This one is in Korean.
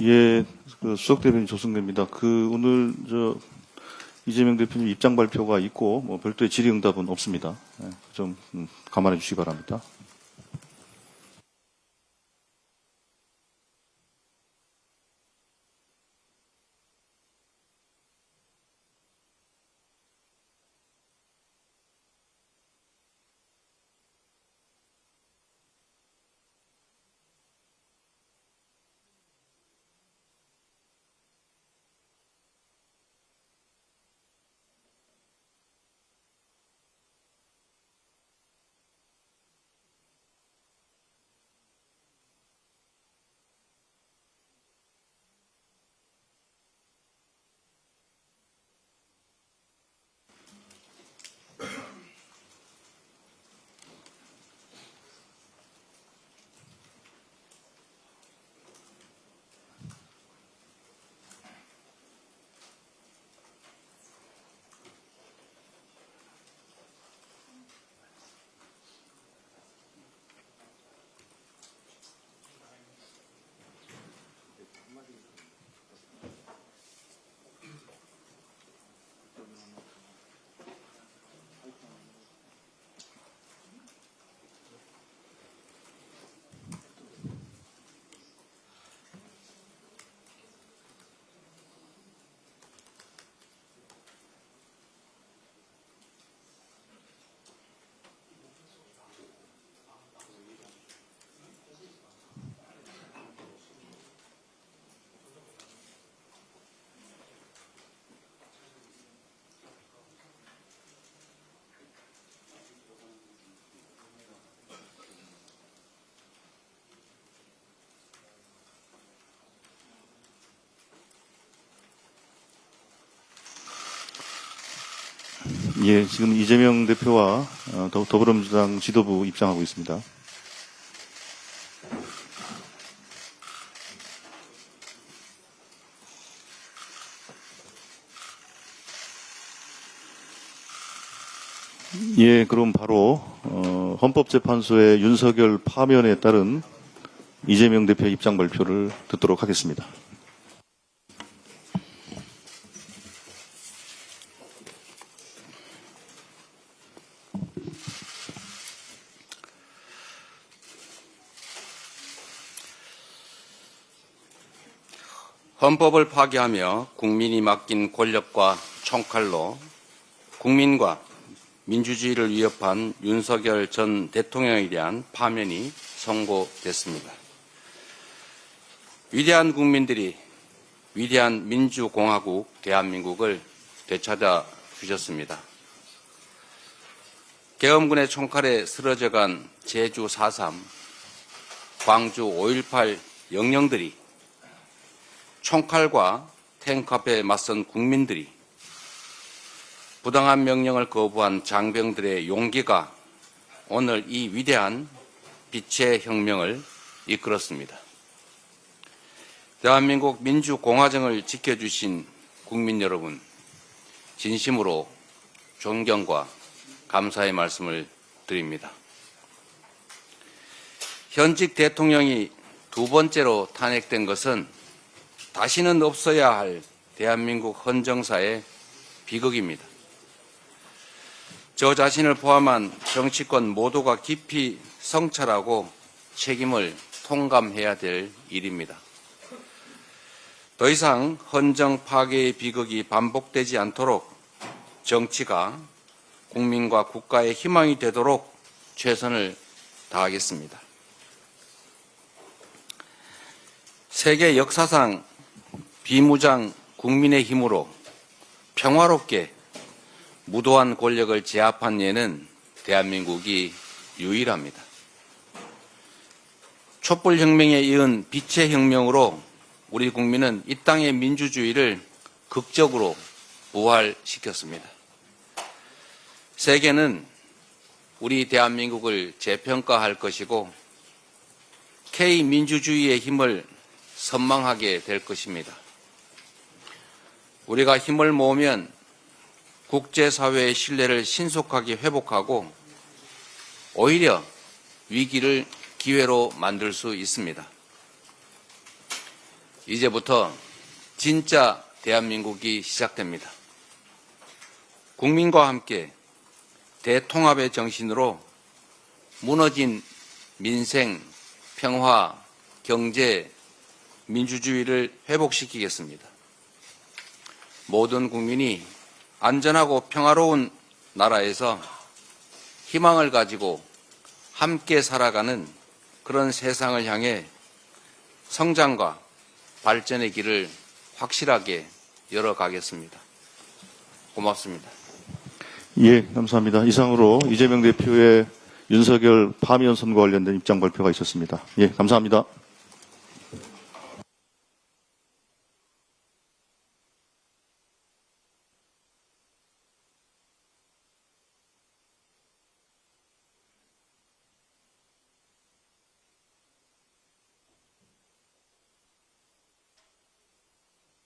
예, 그 수석 대변인 조승래입니다. 그 오늘 저 이재명 대표님 입장 발표가 있고 뭐 별도의 질의응답은 없습니다. 예, 좀 음, 감안해 주시기 바랍니다. 예, 지금 이재명 대표와 어, 더- 더불어민주당 지도부 입장하고 있습니다. 예, 그럼 바로 어, 헌법재판소의 윤석열 파면에 따른 이재명 대표 입장 발표를 듣도록 하겠습니다. 헌법을 파괴하며 국민이 맡긴 권력과 총칼로 국민과 민주주의를 위협한 윤석열 전 대통령에 대한 파면이 선고됐습니다. 위대한 국민들이 위대한 민주공화국 대한민국을 되찾아 주셨습니다. 계엄군의 총칼에 쓰러져간 제주 4.3, 광주 5.18 영령들이 총칼과 탱크 앞에 맞선 국민들이 부당한 명령을 거부한 장병들의 용기가 오늘 이 위대한 빛의 혁명을 이끌었습니다. 대한민국 민주공화정을 지켜주신 국민 여러분, 진심으로 존경과 감사의 말씀을 드립니다. 현직 대통령이 두 번째로 탄핵된 것은 다시는 없어야 할 대한민국 헌정사의 비극입니다. 저 자신을 포함한 정치권 모두가 깊이 성찰하고 책임을 통감해야 될 일입니다. 더 이상 헌정 파괴의 비극이 반복되지 않도록 정치가 국민과 국가의 희망이 되도록 최선을 다하겠습니다. 세계 역사상 비무장 국민의 힘으로 평화롭게 무도한 권력을 제압한 예는 대한민국이 유일합니다. 촛불혁명에 이은 빛의 혁명으로 우리 국민은 이 땅의 민주주의를 극적으로 부활시켰습니다. 세계는 우리 대한민국을 재평가할 것이고 K 민주주의의 힘을 선망하게 될 것입니다. 우리가 힘을 모으면 국제사회의 신뢰를 신속하게 회복하고 오히려 위기를 기회로 만들 수 있습니다. 이제부터 진짜 대한민국이 시작됩니다. 국민과 함께 대통합의 정신으로 무너진 민생, 평화, 경제, 민주주의를 회복시키겠습니다. 모든 국민이 안전하고 평화로운 나라에서 희망을 가지고 함께 살아가는 그런 세상을 향해 성장과 발전의 길을 확실하게 열어가겠습니다. 고맙습니다. 예, 감사합니다. 이상으로 이재명 대표의 윤석열 파미연 선거 관련된 입장 발표가 있었습니다. 예, 감사합니다.